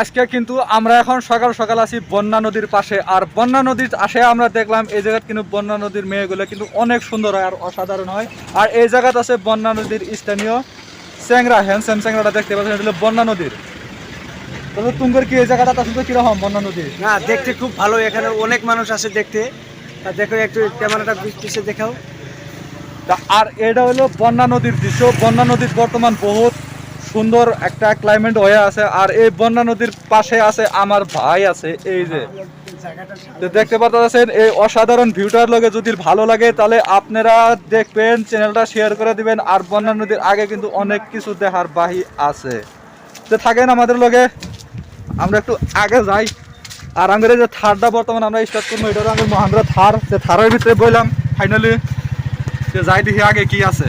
আজকে কিন্তু আমরা এখন সকাল সকাল আছি বন্যা নদীর পাশে। আর বন্যা নদীর আসে আমরা দেখলাম এই জায়গায় কিন্তু বন্যা নদীর মেয়েগুলো কিন্তু অনেক সুন্দর হয় আর অসাধারণ হয়। আর এই জায়গাতে আছে বন্যা নদীর স্থানীয় স্যাংরা হ্যান্ডসাম স্যাংরাটা দেখতে পাচ্ছেন এটা হলো বন্যা নদীর। তাহলে তুমগর কি এই জায়গাটা আসলে কীরকম বন্যা নদী না দেখতে খুব ভালো এখানে অনেক মানুষ আসে দেখতে। তা দেখো একটু ক্যামেরাটা পিছিয়ে দেখাও। তা আর এটা হলো বন্যা নদীর দৃশ্য। বন্যা নদীর বর্তমান বহুত সুন্দর একটা ক্লাইমেট হয়ে আছে, আর এই বন্যা নদীর পাশে আছে আমার ভাই আছে, এই যে। তো দেখতে পাচ্ছেন এই অসাধারণ ভিউটার লগে যদি ভালো লাগে, তাহলে আপনারা দেখবেন চ্যানেলটা শেয়ার করে দিবেন, আর বন্যা নদীর আগে কিন্তু অনেক কিছু দেখার বাহি আছে। তো থাকেন আমাদের লগে, আমরা একটু আগে যাই। আর আমাদের যে থারটা বর্তমানে আমরা স্টার্ট করব, এটা আমাদের মহান্দ্রা থার। যে থারের ভিতরে বললাম ফাইনালি যে যাই দেখি আগে কি আছে।